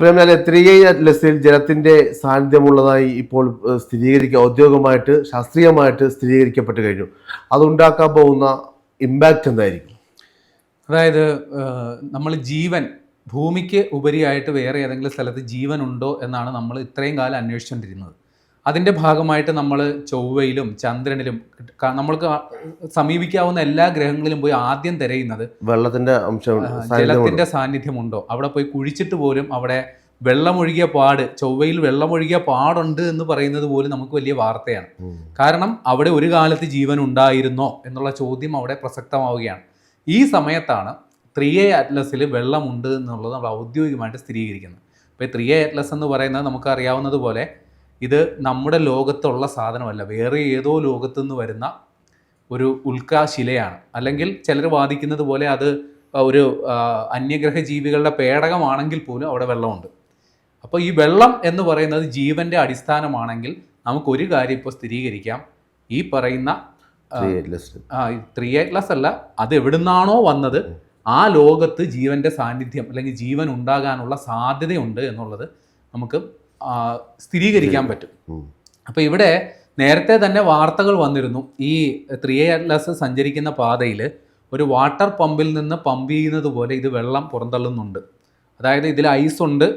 പ്രേമലാലെ three I അറ്റ്ലസിൽ ജലത്തിന്റെ സാന്നിധ്യമുള്ളതായി ഇപ്പോൾ സ്ഥിരീകരിക്കുക ഔദ്യോഗികമായിട്ട് ശാസ്ത്രീയമായിട്ട് സ്ഥിരീകരിക്കപ്പെട്ട് കഴിഞ്ഞു. അതുണ്ടാക്കാൻ പോകുന്ന ഇമ്പാക്റ്റ് എന്തായിരിക്കും? അതായത് നമ്മൾ ജീവൻ ഭൂമിക്ക് ഉപരിയായിട്ട് വേറെ ഏതെങ്കിലും സ്ഥലത്ത് ജീവനുണ്ടോ എന്നാണ് നമ്മൾ ഇത്രയും കാലം അന്വേഷിച്ചുകൊണ്ടിരുന്നത് അതിന്റെ ഭാഗമായിട്ട് നമ്മൾ ചൊവ്വയിലും ചന്ദ്രനിലും നമ്മൾക്ക് സമീപിക്കാവുന്ന എല്ലാ ഗ്രഹങ്ങളിലും പോയി ആദ്യം തിരയുന്നത് വെള്ളത്തിന്റെ അംശം. ജലത്തിന്റെ സാന്നിധ്യമുണ്ടോ? അവിടെ പോയി കുഴിച്ചിട്ട് പോലും അവിടെ വെള്ളമൊഴുകിയ പാട് ചൊവ്വയിൽ വെള്ളമൊഴുകിയ പാടുണ്ട് എന്ന് പറയുന്നത് പോലും നമുക്ക് വലിയ വാർത്തയാണ്. കാരണം അവിടെ ഒരു കാലത്ത് ജീവൻ ഉണ്ടായിരുന്നോ എന്നുള്ള ചോദ്യം അവിടെ പ്രസക്തമാവുകയാണ്. ഈ സമയത്താണ് ത്രീ എ അറ്റ്ലസിൽ വെള്ളമുണ്ട് എന്നുള്ളത് നമ്മൾ ഔദ്യോഗികമായിട്ട് സ്ഥിരീകരിക്കുന്നത്. ഇപ്പോൾ ത്രീ എ അറ്റ്ലസ് എന്ന് പറയുന്നത് നമുക്ക് അറിയാവുന്നത് പോലെ ഇത് നമ്മുടെ ലോകത്തുള്ള സാധനമല്ല. വേറെ ഏതോ ലോകത്തു നിന്ന് വരുന്ന ഒരു ഉൽക്കാശിലയാണ്. അല്ലെങ്കിൽ ചിലർ വാദിക്കുന്നത് പോലെ അത് ഒരു അന്യഗ്രഹ ജീവികളുടെ പേടകമാണെങ്കിൽ പോലും അവിടെ വെള്ളമുണ്ട്. അപ്പോൾ ഈ വെള്ളം എന്ന് പറയുന്നത് ജീവന്റെ അടിസ്ഥാനമാണെങ്കിൽ നമുക്കൊരു കാര്യം ഇപ്പോൾ സ്ഥിരീകരിക്കാം. ഈ പറയുന്ന. ത്രീ എ അല്ല അത് എവിടുന്നാണോ വന്നത് ആ ലോകത്ത് ജീവന്റെ സാന്നിധ്യം അല്ലെങ്കിൽ ജീവൻ ഉണ്ടാകാനുള്ള സാധ്യതയുണ്ട് എന്നുള്ളത് നമുക്ക് സ്ഥിരീകരിക്കാൻ പറ്റും. അപ്പൊ അപ്പോൾ ഇവിടെ നേരത്തെ തന്നെ വാർത്തകൾ വന്നിരുന്നു. ഈ ത്രീ അറ്റ്ലസ് സഞ്ചരിക്കുന്ന പാതയിൽ ഒരു വാട്ടർ പമ്പിൽ നിന്ന് പമ്പ് ചെയ്യുന്നത് പോലെ ഇത് വെള്ളം പുറന്തള്ളുന്നുണ്ട്. അതായത് ഇതിൽ ഐസ് ഉണ്ട്.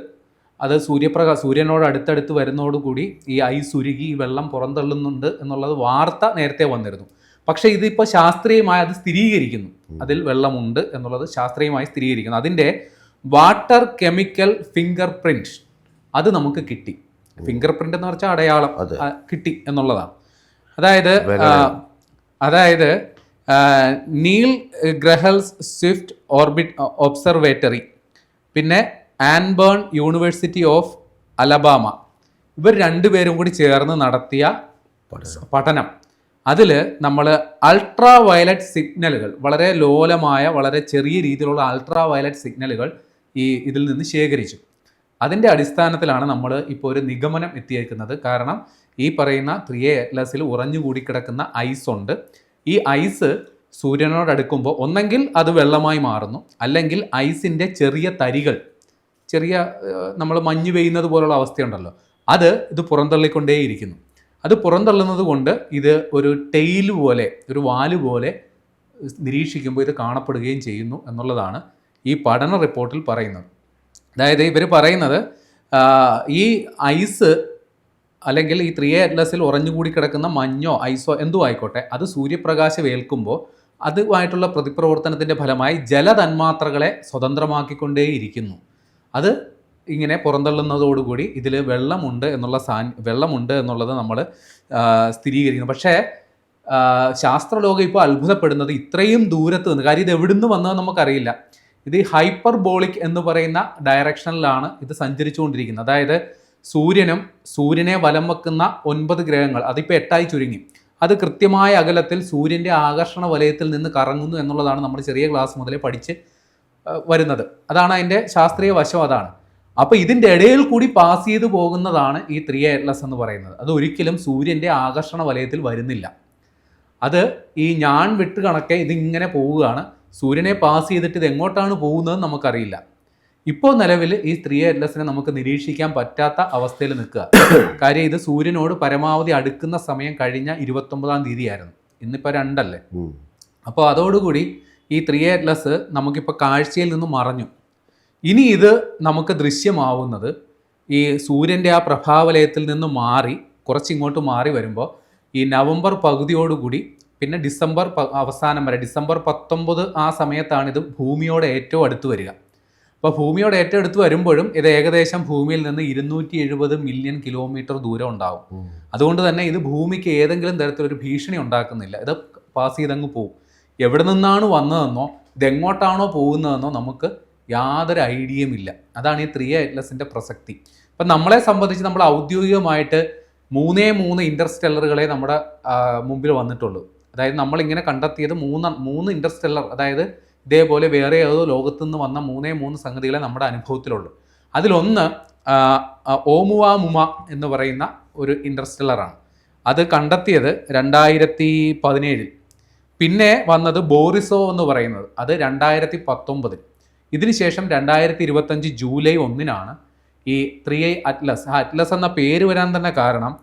അത് സൂര്യപ്രകാശ സൂര്യനോട് അടുത്തടുത്ത് വരുന്നതോടുകൂടി ഈ ഐസ് ഉരുകി ഈ വെള്ളം പുറന്തള്ളുന്നുണ്ട് എന്നുള്ളത് വാർത്ത നേരത്തെ വന്നിരുന്നു. പക്ഷേ ഇതിപ്പോൾ ശാസ്ത്രീയമായി അത് സ്ഥിരീകരിക്കുന്നു. അതിൽ വെള്ളമുണ്ട് എന്നുള്ളത് ശാസ്ത്രീയമായി സ്ഥിരീകരിക്കുന്നു. അതിന്റെ വാട്ടർ കെമിക്കൽ ഫിംഗർ പ്രിന്റ് അത് നമുക്ക് കിട്ടി. ഫിംഗർ പ്രിന്റ് എന്ന് പറഞ്ഞാൽ അടയാളം. കിട്ടി എന്നുള്ളതാണ്. അതായത് അതായത് Neil Gehrels Swift orbit observatory പിന്നെ ആൻബേൺ യൂണിവേഴ്സിറ്റി ഓഫ് അലബാമ ഇവർ രണ്ടുപേരും കൂടി ചേർന്ന് നടത്തിയ പഠനം. അതിൽ നമ്മൾ അൾട്രാ വയലറ്റ് സിഗ്നലുകൾ വളരെ ലോലമായ വളരെ ചെറിയ രീതിയിലുള്ള അൾട്രാ വയലറ്റ് സിഗ്നലുകൾ ഈ ഇതിൽ നിന്ന് ശേഖരിച്ചു. അതിന്റെ അടിസ്ഥാനത്തിലാണ് നമ്മൾ ഇപ്പോൾ ഒരു നിഗമനം എത്തിയേക്കുന്നത്. കാരണം ഈ പറയുന്ന ത്രീ എ അറ്റ്ലസിൽ ഉറഞ്ഞുകൂടി കിടക്കുന്ന ഐസ് ഉണ്ട്. ഈ ഐസ് സൂര്യനോട് അടുക്കുമ്പോൾ ഒന്നെങ്കിൽ അത് വെള്ളമായി മാറുന്നു. അല്ലെങ്കിൽ ഐസിന്റെ ചെറിയ തരികൾ ചെറിയ നമ്മൾ മഞ്ഞ് പെയ്യുന്നത് പോലുള്ള അവസ്ഥയുണ്ടല്ലോ. അത് ഇത് പുറന്തള്ളിക്കൊണ്ടേയിരിക്കുന്നു. അത് പുറന്തള്ളുന്നത് കൊണ്ട് ഇത് ഒരു ടെയിൽ പോലെ ഒരു വാൽ പോലെ നിരീക്ഷിക്കുമ്പോൾ ഇത് കാണപ്പെടുകയും ചെയ്യുന്നു എന്നുള്ളതാണ് ഈ പഠന റിപ്പോർട്ടിൽ പറയുന്നത്. അതായത് ഇവർ പറയുന്നത് ഈ ഐസ് അല്ലെങ്കിൽ ഈ ത്രീ എ അറ്റ്ലസിൽ ഉറഞ്ഞുകൂടി കിടക്കുന്ന മഞ്ഞോ ഐസോ എന്തോ ആയിക്കോട്ടെ അത് സൂര്യപ്രകാശം ഏൽക്കുമ്പോൾ അതുമായിട്ടുള്ള പ്രതിപ്രവർത്തനത്തിന്റെ ഫലമായി ജലതന്മാത്രകളെ സ്വതന്ത്രമാക്കിക്കൊണ്ടേയിരിക്കുന്നു. അത് ഇങ്ങനെ പുറന്തള്ളുന്നതോടുകൂടി ഇതിൽ വെള്ളമുണ്ട് എന്നുള്ള സാ വെള്ളമുണ്ട് എന്നുള്ളത് നമ്മൾ സ്ഥിരീകരിക്കുന്നു. പക്ഷേ ശാസ്ത്രലോകം ഇപ്പോൾ അത്ഭുതപ്പെടുന്നത് ഇത്രയും ദൂരത്ത് നിന്ന് കാര്യം ഇത് എവിടുന്ന് വന്നതെന്ന് നമുക്കറിയില്ല. ഇത് ഹൈപ്പർബോളിക് എന്ന് പറയുന്ന ഡയറക്ഷനിലാണ് ഇത് സഞ്ചരിച്ചുകൊണ്ടിരിക്കുന്നത്. അതായത് സൂര്യനും സൂര്യനെ വലം വെക്കുന്ന ഒൻപത് ഗ്രഹങ്ങൾ അതിപ്പോൾ എട്ടായി ചുരുങ്ങി. അത് കൃത്യമായ അകലത്തിൽ സൂര്യന്റെ ആകർഷണ വലയത്തിൽ നിന്ന് കറങ്ങുന്നു എന്നുള്ളതാണ് നമ്മൾ ചെറിയ ക്ലാസ് മുതലേ പഠിച്ച് വരുന്നത്. അതാണ് അതിന്റെ ശാസ്ത്രീയ വശം അതാണ്. അപ്പോൾ ഇതിന്റെ ഇടയിൽ കൂടി പാസ് ചെയ്തു പോകുന്നതാണ് ഈ ത്രീ എയർലെസ് എന്ന് പറയുന്നത്. അത് ഒരിക്കലും സൂര്യന്റെ ആകർഷണ വലയത്തിൽ വരുന്നില്ല. അത് ഈ ഞാൻ വിട്ട് കണക്കെ ഇതിങ്ങനെ പോവുകയാണ്. സൂര്യനെ പാസ് ചെയ്തിട്ട് ഇത് എങ്ങോട്ടാണ് പോകുന്നത് നമുക്കറിയില്ല. ഇപ്പോൾ നിലവിൽ ഈ ത്രീ എയർലെസ്സിനെ നമുക്ക് നിരീക്ഷിക്കാൻ പറ്റാത്ത അവസ്ഥയിൽ നിൽക്കുക. കാര്യം ഇത് സൂര്യനോട് പരമാവധി അടുക്കുന്ന സമയം കഴിഞ്ഞ ഇരുപത്തൊമ്പതാം തീയതിയായിരുന്നു. ഇന്നിപ്പോൾ രണ്ടല്ലേ. അപ്പോൾ അതോടുകൂടി ഈ ത്രീ അറ്റ്ലസ് നമുക്കിപ്പോൾ കാഴ്ചയിൽ നിന്ന് മറഞ്ഞു. ഇനി ഇത് നമുക്ക് ദൃശ്യമാവുന്നത് ഈ സൂര്യന്റെ ആ പ്രഭാവലയത്തിൽ നിന്ന് മാറി കുറച്ചിങ്ങോട്ട് മാറി വരുമ്പോൾ ഈ നവംബർ പകുതിയോടുകൂടി പിന്നെ ഡിസംബർ അവസാനം വരെ ഡിസംബർ പത്തൊമ്പത് ആ സമയത്താണ് ഇത് ഭൂമിയോട് ഏറ്റവും അടുത്ത് വരിക. അപ്പോൾ ഭൂമിയോട് ഏറ്റവും അടുത്ത് വരുമ്പോഴും ഇത് ഏകദേശം ഭൂമിയിൽ നിന്ന് ഇരുന്നൂറ്റി എഴുപത് മില്യൺ കിലോമീറ്റർ ദൂരം ഉണ്ടാവും. അതുകൊണ്ട് തന്നെ ഇത് ഭൂമിക്ക് ഏതെങ്കിലും തരത്തിലൊരു ഭീഷണി ഉണ്ടാക്കുന്നില്ല. ഇത് പാസ് ചെയ്തങ്ങ് പോവും. എവിടെ നിന്നാണ് വന്നതെന്നോ ഇതെങ്ങോട്ടാണോ പോകുന്നതെന്നോ നമുക്ക് യാതൊരു ഐഡിയയും ഇല്ല. അതാണ് ഈ ത്രീ അറ്റ്ലസിന്റെ പ്രസക്തി. അപ്പം നമ്മളെ സംബന്ധിച്ച് നമ്മൾ ഔദ്യോഗികമായിട്ട് മൂന്നേ മൂന്ന് ഇന്റർസ്റ്റെല്ലറുകളെ നമ്മുടെ മുമ്പിൽ വന്നിട്ടുള്ളൂ. അതായത് നമ്മൾ ഇങ്ങനെ കണ്ടെത്തിയത് മൂന്ന് മൂന്ന് ഇന്റർസ്റ്റെല്ലർ അതായത് ഇതേപോലെ വേറെ ഏതോ ലോകത്തു നിന്ന് വന്ന മൂന്നേ മൂന്ന് സംഗതികളെ നമ്മുടെ അനുഭവത്തിലുള്ളൂ. അതിലൊന്ന് ഓമുവാമുമ എന്ന് പറയുന്ന ഒരു ഇന്റർസ്റ്റെല്ലറാണ് അത് കണ്ടെത്തിയത് രണ്ടായിരത്തി പതിനേഴിൽ പിന്നെ വന്നത് ബോറിസോ എന്ന് പറയുന്നത് അത് രണ്ടായിരത്തി പത്തൊമ്പതിൽ ഇതിനുശേഷം രണ്ടായിരത്തി ഇരുപത്തഞ്ച് ജൂലൈ ഒന്നിനാണ് ഈ ത്രീ ഐ അറ്റ്ലസ് ആ അറ്റ്ലസ് എന്ന പേര് വരാൻ തന്നെ കാരണം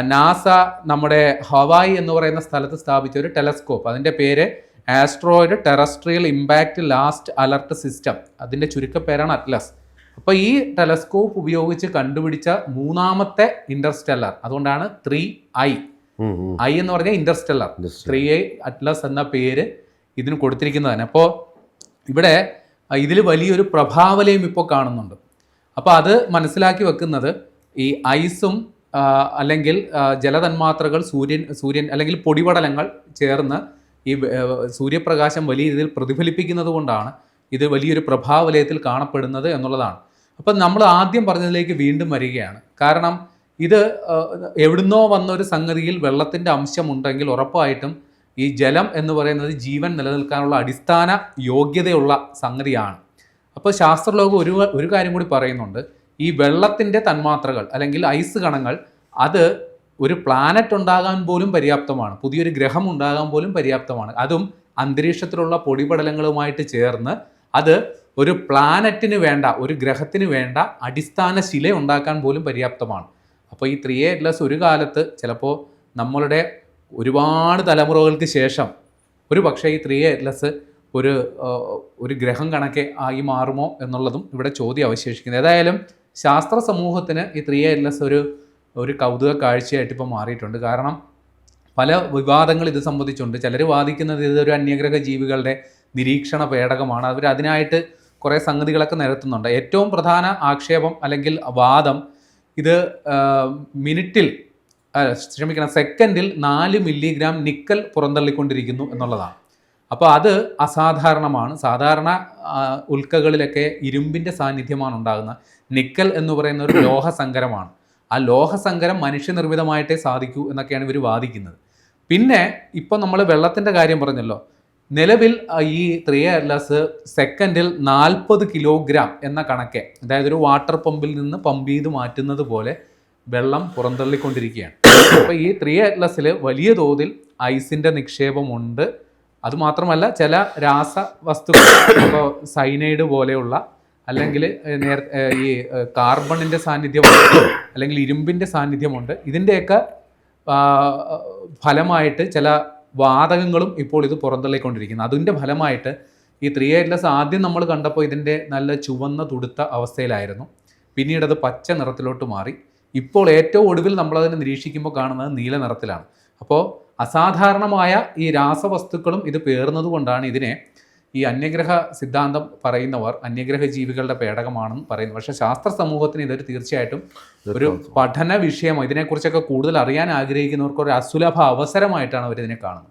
നാസ നമ്മുടെ ഹവായി എന്ന് പറയുന്ന സ്ഥലത്ത് സ്ഥാപിച്ച ഒരു ടെലസ്കോപ്പ്. അതിന്റെ പേര് asteroid terrestrial impact last alert system. അതിന്റെ ചുരുക്കപ്പേരാണ് അറ്റ്ലസ്. അപ്പോൾ ഈ ടെലസ്കോപ്പ് ഉപയോഗിച്ച് കണ്ടുപിടിച്ച മൂന്നാമത്തെ ഇന്റർസ്റ്റെല്ലർ അതുകൊണ്ടാണ് ത്രീ ഐ. ഐ എന്ന് പറഞ്ഞാൽ Interstellar. ത്രീ ഐ അറ്റ്ലസ് എന്ന പേര് ഇതിന് കൊടുത്തിരിക്കുന്നതാണ് അപ്പോൾ ഇവിടെ ഇതിൽ വലിയൊരു പ്രഭാവലയും ഇപ്പോൾ കാണുന്നുണ്ട്. അപ്പോൾ അത് മനസ്സിലാക്കി വെക്കുന്നത് ഈ ഐസും അല്ലെങ്കിൽ ജലതന്മാത്രകൾ സൂര്യൻ സൂര്യൻ അല്ലെങ്കിൽ പൊടിപടലങ്ങൾ ചേർന്ന് ഈ സൂര്യപ്രകാശം വലിയ രീതിയിൽ പ്രതിഫലിപ്പിക്കുന്നത് കൊണ്ടാണ് ഇത് വലിയൊരു പ്രഭാവലയത്തിൽ കാണപ്പെടുന്നത് എന്നുള്ളതാണ്. അപ്പം നമ്മൾ ആദ്യം പറഞ്ഞതിലേക്ക് വീണ്ടും വരികയാണ്. കാരണം ഇത് എവിടുന്നോ വന്ന ഒരു സംഗതിയിൽ വെള്ളത്തിന്റെ അംശമുണ്ടെങ്കിൽ ഉറപ്പായിട്ടും ഈ ജലം എന്ന് പറയുന്നത് ജീവൻ നിലനിൽക്കാനുള്ള അടിസ്ഥാന യോഗ്യതയുള്ള സംഗതിയാണ്. അപ്പോൾ ശാസ്ത്രലോകം ഒരു ഒരു കാര്യം കൂടി പറയുന്നുണ്ട്. ഈ വെള്ളത്തിന്റെ തന്മാത്രകൾ അല്ലെങ്കിൽ ഐസ് കണങ്ങൾ അത് ഒരു പ്ലാനറ്റ് ഉണ്ടാകാൻ പോലും പര്യാപ്തമാണ്. പുതിയൊരു ഗ്രഹം ഉണ്ടാകാൻ പോലും പര്യാപ്തമാണ്. അതും അന്തരീക്ഷത്തിലുള്ള പൊടിപടലങ്ങളുമായിട്ട് ചേർന്ന് അത് ഒരു പ്ലാനറ്റിന് വേണ്ട ഒരു ഗ്രഹത്തിന് വേണ്ട അടിസ്ഥാന ശില ഉണ്ടാക്കാൻ പോലും പര്യാപ്തമാണ്. അപ്പോൾ ഈ ത്രീ എറ്റ്ലസ് ഒരു കാലത്ത് ചിലപ്പോൾ നമ്മളുടെ ഒരുപാട് തലമുറകൾക്ക് ശേഷം ഒരു പക്ഷേ ഈ ത്രീ എറ്റ്ലസ് ഒരു ഒരു ഗ്രഹം കണക്കെ ആയി മാറുമോ എന്നുള്ളതും ഇവിടെ ചോദ്യം അവശേഷിക്കുന്നത് ഏതായാലും ശാസ്ത്ര സമൂഹത്തിന് ഈ ത്രീ എറ്റ്ലസ് ഒരു ഒരു കൗതുക കാഴ്ചയായിട്ട് ഇപ്പോൾ മാറിയിട്ടുണ്ട്. കാരണം പല വിവാദങ്ങൾ ഇത് സംബന്ധിച്ചുണ്ട്. ചിലർ വാദിക്കുന്നത് ഇതൊരു അന്യഗ്രഹ ജീവികളുടെ നിരീക്ഷണ പേടകമാണ്. അവർ അതിനായിട്ട് കുറേ സംഗതികളൊക്കെ നിരത്തുന്നുണ്ട്. ഏറ്റവും പ്രധാന ആക്ഷേപം അല്ലെങ്കിൽ വാദം ഇത് മിനിറ്റിൽ ക്ഷമിക്കണം സെക്കൻഡിൽ നാല് മില്ലിഗ്രാം നിക്കൽ പുറന്തള്ളിക്കൊണ്ടിരിക്കുന്നു എന്നുള്ളതാണ്. അപ്പോൾ അത് അസാധാരണമാണ്. സാധാരണ ഉൽക്കകളിലൊക്കെ ഇരുമ്പിന്റെ സാന്നിധ്യമാണ് ഉണ്ടാകുന്നത്. നിക്കൽ എന്ന് പറയുന്ന ഒരു ലോഹസങ്കരമാണ്. ആ ലോഹസങ്കരം മനുഷ്യനിർമ്മിതമായിട്ടേ സാധിക്കൂ എന്നൊക്കെയാണ് ഇവർ വാദിക്കുന്നത്. പിന്നെ ഇപ്പം നമ്മൾ വെള്ളത്തിന്റെ കാര്യം പറഞ്ഞല്ലോ. നിലവിൽ ഈ ത്രീ അല്ലാസ് സെക്കൻഡിൽ നാൽപ്പത് കിലോഗ്രാം എന്ന കണക്കെ അതായത് ഒരു വാട്ടർ പമ്പിൽ നിന്ന് പമ്പ് ചെയ്ത് മാറ്റുന്നത് പോലെ വെള്ളം പുറന്തള്ളിക്കൊണ്ടിരിക്കുകയാണ്. അപ്പോൾ ഈ ത്രീ അറ്റ്ലസിൽ വലിയ തോതിൽ ഐസിന്റെ നിക്ഷേപമുണ്ട്. അതുമാത്രമല്ല ചില രാസ വസ്തുക്കൾ ഇപ്പോൾ സൈനൈഡ് പോലെയുള്ള അല്ലെങ്കിൽ നേര ഈ കാർബണിന്റെ സാന്നിധ്യമുണ്ട് അല്ലെങ്കിൽ ഇരുമ്പിന്റെ സാന്നിധ്യമുണ്ട്. ഇതിന്റെയൊക്കെ ഫലമായിട്ട് ചില വാതകങ്ങളും ഇപ്പോൾ ഇത് പുറന്തള്ളിക്കൊണ്ടിരിക്കുന്നു. അതിന്റെ ഫലമായിട്ട് ഈ ത്രീ എയ്റ്റ്ലസ് ആദ്യം നമ്മൾ കണ്ടപ്പോൾ ഇതിന്റെ നല്ല ചുവന്ന തുടുത്ത അവസ്ഥയിലായിരുന്നു. പിന്നീട് അത് പച്ച നിറത്തിലോട്ട് മാറി. ഇപ്പോൾ ഏറ്റവും ഒടുവിൽ നമ്മളതിനെ നിരീക്ഷിക്കുമ്പോൾ കാണുന്നത് നീല നിറത്തിലാണ്. അപ്പോൾ അസാധാരണമായ ഈ രാസവസ്തുക്കളും ഇത് പേർന്നത് കൊണ്ടാണ് ഇതിനെ ഈ അന്യഗ്രഹ സിദ്ധാന്തം പറയുന്നവർ അന്യഗ്രഹ ജീവികളുടെ പേടകമാണെന്ന് പറയുന്നു പക്ഷേ ശാസ്ത്ര സമൂഹത്തിന് ഇതൊരു തീർച്ചയായിട്ടും ഒരു പഠന വിഷയം ഇതിനെക്കുറിച്ചൊക്കെ കൂടുതൽ അറിയാൻ ആഗ്രഹിക്കുന്നവർക്ക് ഒരു അസുലഭ അവസരമായിട്ടാണ് അവർ ഇതിനെ കാണുന്നത്.